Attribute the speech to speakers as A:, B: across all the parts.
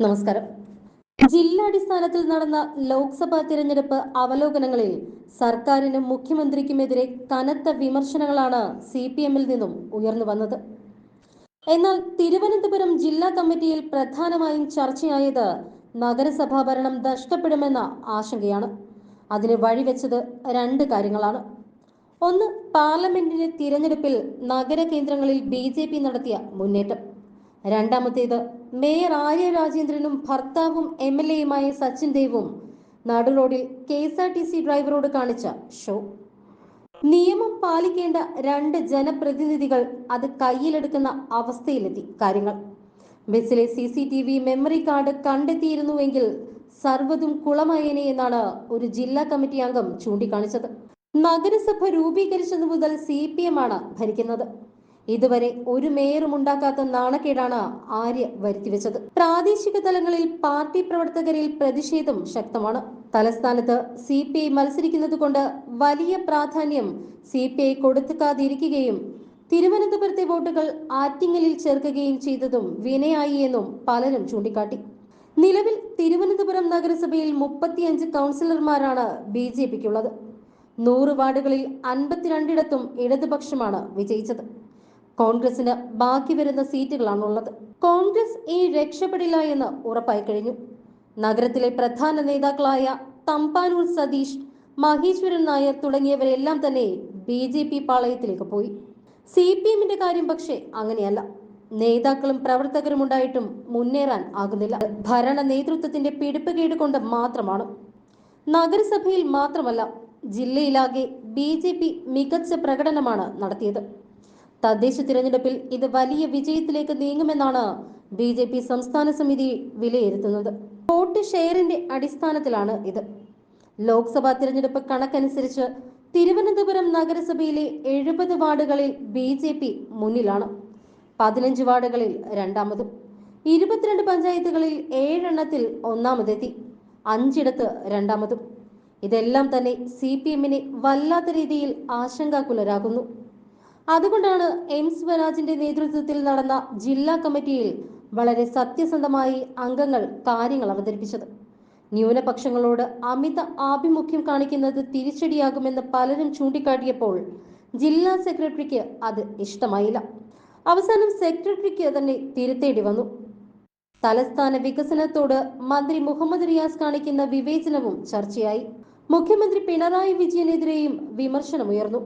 A: നമസ്കാരം. ജില്ലാടിസ്ഥാനത്തിൽ നടന്ന ലോക്സഭാ തിരഞ്ഞെടുപ്പ് അവലോകനങ്ങളിൽ സർക്കാരിനും മുഖ്യമന്ത്രിക്കുമെതിരെ കനത്ത വിമർശനങ്ങളാണ് സി പി എമ്മിൽ നിന്നും ഉയർന്നു വന്നത്. എന്നാൽ തിരുവനന്തപുരം ജില്ലാ കമ്മിറ്റിയിൽ പ്രധാനമായും ചർച്ചയായത് നഗരസഭാ ഭരണം നഷ്ടപ്പെടുമെന്ന ആശങ്കയാണ്. അതിന് വഴിവെച്ചത് രണ്ട് കാര്യങ്ങളാണ്. ഒന്ന് പാർലമെന്റിന്റെ തിരഞ്ഞെടുപ്പിൽ നഗര കേന്ദ്രങ്ങളിൽ ബി നടത്തിയ മുന്നേറ്റം. രണ്ടാമത്തേത് മേയർ ആര്യ രാജേന്ദ്രനും ഭർത്താവും എം എൽ എയുമായ സച്ചിൻ ദേവും നടുറോഡിൽ K S R T C ഡ്രൈവറോട് കാണിച്ച ഷോ. നിയമം പാലിക്കേണ്ട രണ്ട് ജനപ്രതിനിധികൾ അത് കയ്യിലെടുക്കുന്ന അവസ്ഥയിലെത്തി കാര്യങ്ങൾ. ബസ്സിലെ C C T V memory card കണ്ടെത്തിയിരുന്നുവെങ്കിൽ സർവതും കുളമായേനെ എന്നാണ് ഒരു ജില്ലാ കമ്മിറ്റി അംഗം ചൂണ്ടിക്കാണിച്ചത്. നഗരസഭ രൂപീകരിച്ചതു മുതൽ സി പി എം ആണ് ഭരിക്കുന്നത്. ഇതുവരെ ഒരു മേയറും ഉണ്ടാക്കാത്ത നാണക്കേടാണ് ആര്യ വരുത്തിവെച്ചത് പ്രാദേശിക തലങ്ങളിൽ പാർട്ടി പ്രവർത്തകരിൽ പ്രതിഷേധം ശക്തമാണ്. തലസ്ഥാനത്ത് സി പി ഐ മത്സരിക്കുന്നത് കൊണ്ട് വലിയ പ്രാധാന്യം സി പി ഐ തിരുവനന്തപുരത്തെ വോട്ടുകൾ ആറ്റിങ്ങലിൽ ചേർക്കുകയും ചെയ്തതും വിനയായി എന്നും പലരും ചൂണ്ടിക്കാട്ടി. നിലവിൽ തിരുവനന്തപുരം നഗരസഭയിൽ മുപ്പത്തിയഞ്ച് കൗൺസിലർമാരാണ് ബി ജെ പിക്കുള്ളത്. നൂറ് വാർഡുകളിൽ അൻപത്തിരണ്ടിടത്തും ഇടതുപക്ഷമാണ് വിജയിച്ചത്. കോൺഗ്രസിന് ബാക്കി വരുന്ന സീറ്റുകളാണുള്ളത്. കോൺഗ്രസ് ഈ രക്ഷപ്പെടില്ല എന്ന് ഉറപ്പായി കഴിഞ്ഞു നഗരത്തിലെ പ്രധാന നേതാക്കളായ തമ്പാനൂർ സതീഷ് മഹേശ്വരൻ നായർ തുടങ്ങിയവരെല്ലാം തന്നെ ബി ജെ പി പാളയത്തിലേക്ക് പോയി. സി പി എമ്മിന്റെ കാര്യം പക്ഷേ അങ്ങനെയല്ല. നേതാക്കളും പ്രവർത്തകരും ഉണ്ടായിട്ടും മുന്നേറാൻ ആകുന്നില്ല. ഭരണ നേതൃത്വത്തിന്റെ പിടിപ്പ് കൊണ്ട് മാത്രമാണ്. നഗരസഭയിൽ മാത്രമല്ല ജില്ലയിലാകെ ബി ജെ പി മികച്ച പ്രകടനമാണ് നടത്തിയത്. തദ്ദേശ തിരഞ്ഞെടുപ്പിൽ ഇത് വലിയ വിജയത്തിലേക്ക് നീങ്ങുമെന്നാണ് ബി ജെ പി സംസ്ഥാന സമിതി വിലയിരുത്തുന്നത്. വോട്ട് ഷെയറിന്റെ അടിസ്ഥാനത്തിലാണ് ഇത്. ലോക്സഭാ തിരഞ്ഞെടുപ്പ് കണക്കനുസരിച്ച് തിരുവനന്തപുരം നഗരസഭയിലെ എഴുപത് വാർഡുകളിൽ ബി ജെ പി മുന്നിലാണ്. പതിനഞ്ച് വാർഡുകളിൽ രണ്ടാമതും. ഇരുപത്തിരണ്ട് പഞ്ചായത്തുകളിൽ ഏഴെണ്ണത്തിൽ ഒന്നാമതെത്തി. അഞ്ചിടത്ത് രണ്ടാമതും. ഇതെല്ലാം തന്നെ സി പി എമ്മിനെ വല്ലാത്ത രീതിയിൽ ആശങ്കാകുലരാകുന്നു അതുകൊണ്ടാണ് എം സ്വരാജിന്റെ നേതൃത്വത്തിൽ നടന്ന ജില്ലാ കമ്മിറ്റിയിൽ വളരെ സത്യസന്ധമായി അംഗങ്ങൾ കാര്യങ്ങൾ അവതരിപ്പിച്ചത്. ന്യൂനപക്ഷങ്ങളോട് അമിത ആഭിമുഖ്യം കാണിക്കുന്നത് തിരിച്ചടിയാകുമെന്ന് പലരും ചൂണ്ടിക്കാട്ടിയപ്പോൾ ജില്ലാ സെക്രട്ടറിക്ക് അത് ഇഷ്ടമായില്ല. അവസാനം സെക്രട്ടറിക്ക് തന്നെ തിരുത്തേണ്ടി വന്നു. തലസ്ഥാന വികസനത്തോട് മന്ത്രി മുഹമ്മദ് റിയാസ് കാണിക്കുന്ന വിവേചനവും ചർച്ചയായി. മുഖ്യമന്ത്രി പിണറായി വിജയനെതിരെയും വിമർശനമുയർന്നു.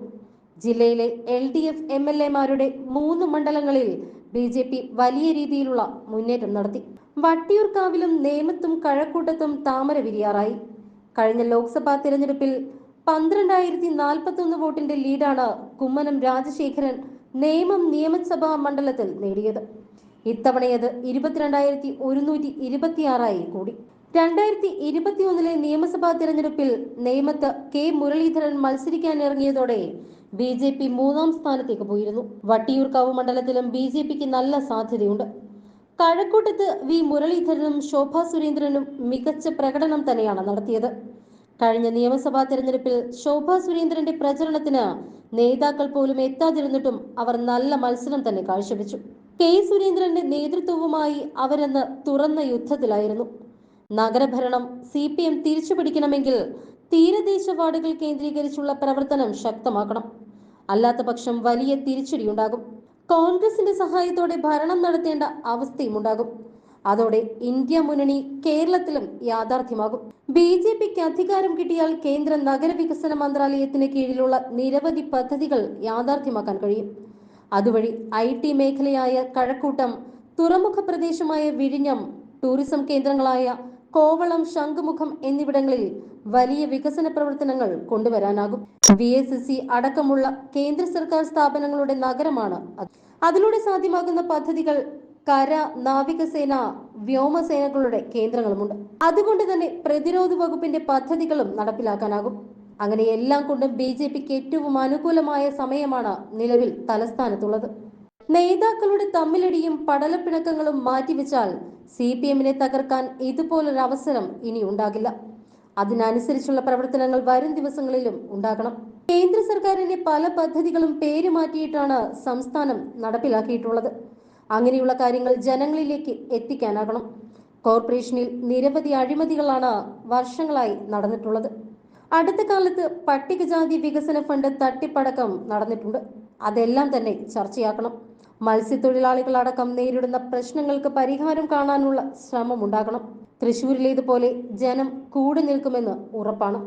A: ജില്ലയിലെ L D F M L എമാരുടെ മൂന്ന് മണ്ഡലങ്ങളിൽ ബി ജെ പി വലിയ രീതിയിലുള്ള മുന്നേറ്റം നടത്തി. വട്ടിയൂർക്കാവിലും നേമത്തും കഴക്കൂട്ടത്തും താമര വിരിയാറായി. കഴിഞ്ഞ ലോക്സഭാ തിരഞ്ഞെടുപ്പിൽ പന്ത്രണ്ടായിരത്തി നാൽപ്പത്തി ഒന്ന് വോട്ടിന്റെ ലീഡാണ് കുമ്മനം രാജശേഖരൻ നേമം നിയമസഭാ മണ്ഡലത്തിൽ നേടിയത്. ഇത്തവണയത് ഇരുപത്തിരണ്ടായിരത്തി ഒരുന്നൂറ്റി ഇരുപത്തിയാറായി കൂടി. രണ്ടായിരത്തി ഇരുപത്തിയൊന്നിലെ നിയമസഭാ തിരഞ്ഞെടുപ്പിൽ നേമത്ത് കെ മുരളീധരൻ മത്സരിക്കാനിറങ്ങിയതോടെ ബി ജെ പി മൂന്നാം സ്ഥാനത്തേക്ക് പോയിരുന്നു. വട്ടിയൂർക്കാവ് മണ്ഡലത്തിലും ബി ജെ പിക്ക് നല്ല സാധ്യതയുണ്ട്. കഴക്കൂട്ടത്ത് വി മുരളീധരനും ശോഭ സുരേന്ദ്രനും മികച്ച പ്രകടനം തന്നെയാണ് നടത്തിയത്. കഴിഞ്ഞ നിയമസഭാ തെരഞ്ഞെടുപ്പിൽ ശോഭ സുരേന്ദ്രന്റെ പ്രചരണത്തിന് നേതാക്കൾ പോലും എത്താതിരുന്നിട്ടും അവർ നല്ല മത്സരം തന്നെ കാഴ്ചവെച്ചു. കെ സുരേന്ദ്രന്റെ നേതൃത്വവുമായി അവരെന്ന് തുറന്ന യുദ്ധത്തിലായിരുന്നു. നഗരഭരണം സി പി എം തിരിച്ചു പിടിക്കണമെങ്കിൽ തീരദേശ വാർഡുകൾ കേന്ദ്രീകരിച്ചുള്ള പ്രവർത്തനം ശക്തമാക്കണം. അല്ലാത്ത പക്ഷം വലിയ തിരിച്ചടിയുണ്ടാകും. കോൺഗ്രസിന്റെ സഹായത്തോടെ ഭരണം നടത്തേണ്ട അവസ്ഥയും ഉണ്ടാകും. അതോടെ ഇന്ത്യ മുന്നണി കേരളത്തിലും യാഥാർത്ഥ്യമാകും. ബി ജെ പിക്ക് അധികാരം കിട്ടിയാൽ കേന്ദ്ര നഗരവികസന മന്ത്രാലയത്തിന് കീഴിലുള്ള നിരവധി പദ്ധതികൾ യാഥാർത്ഥ്യമാക്കാൻ കഴിയും. അതുവഴി ഐ ടി മേഖലയായ കഴക്കൂട്ടം തുറമുഖ പ്രദേശമായ വിഴിഞ്ഞം ടൂറിസം കേന്ദ്രങ്ങളായ കോവളം ശംഖുമുഖം എന്നിവിടങ്ങളിൽ വലിയ വികസന പ്രവർത്തനങ്ങൾ കൊണ്ടുവരാനാകും. വി എസ് എസ് സി അടക്കമുള്ള കേന്ദ്ര സർക്കാർ സ്ഥാപനങ്ങളുടെ നഗരമാണ് അത്. അതിലൂടെ സാധ്യമാകുന്ന പദ്ധതികൾ കര നാവികസേന വ്യോമസേനകളുടെ കേന്ദ്രങ്ങളുമുണ്ട്. അതുകൊണ്ട് തന്നെ പ്രതിരോധ വകുപ്പിന്റെ പദ്ധതികളും നടപ്പിലാക്കാനാകും. അങ്ങനെ എല്ലാം കൊണ്ടും ബി ജെ പിക്ക് ഏറ്റവും അനുകൂലമായ സമയമാണ് നിലവിൽ തലസ്ഥാനത്തുള്ളത്. നേതാക്കളുടെ തമ്മിലടിയും പടലപ്പിണക്കങ്ങളും മാറ്റിവെച്ചാൽ സി പി എമ്മിനെ തകർക്കാൻ ഇതുപോലൊരു അവസരം ഇനി ഉണ്ടാകില്ല. അതിനനുസരിച്ചുള്ള പ്രവർത്തനങ്ങൾ വരും ദിവസങ്ങളിലും ഉണ്ടാകണം. കേന്ദ്ര സർക്കാരിന്റെ പല പദ്ധതികളും പേര് മാറ്റിയിട്ടാണ് സംസ്ഥാനം നടപ്പിലാക്കിയിട്ടുള്ളത്. അങ്ങനെയുള്ള കാര്യങ്ങൾ ജനങ്ങളിലേക്ക് എത്തിക്കാനാകണം. കോർപ്പറേഷനിൽ നിരവധി അഴിമതികളാണ് വർഷങ്ങളായി നടന്നിട്ടുള്ളത്. അടുത്ത കാലത്ത് പട്ടികജാതി വികസന ഫണ്ട് തട്ടിപ്പടക്കം നടന്നിട്ടുണ്ട്. അതെല്ലാം തന്നെ ചർച്ചയാക്കണം. മത്സ്യത്തൊഴിലാളികളടക്കം നേരിടുന്ന പ്രശ്നങ്ങൾക്ക് പരിഹാരം കാണാനുള്ള ശ്രമമുണ്ടാകണം. തൃശൂരിലേതുപോലെ ജനം കൂടി നിൽക്കുമെന്ന് ഉറപ്പാണ്.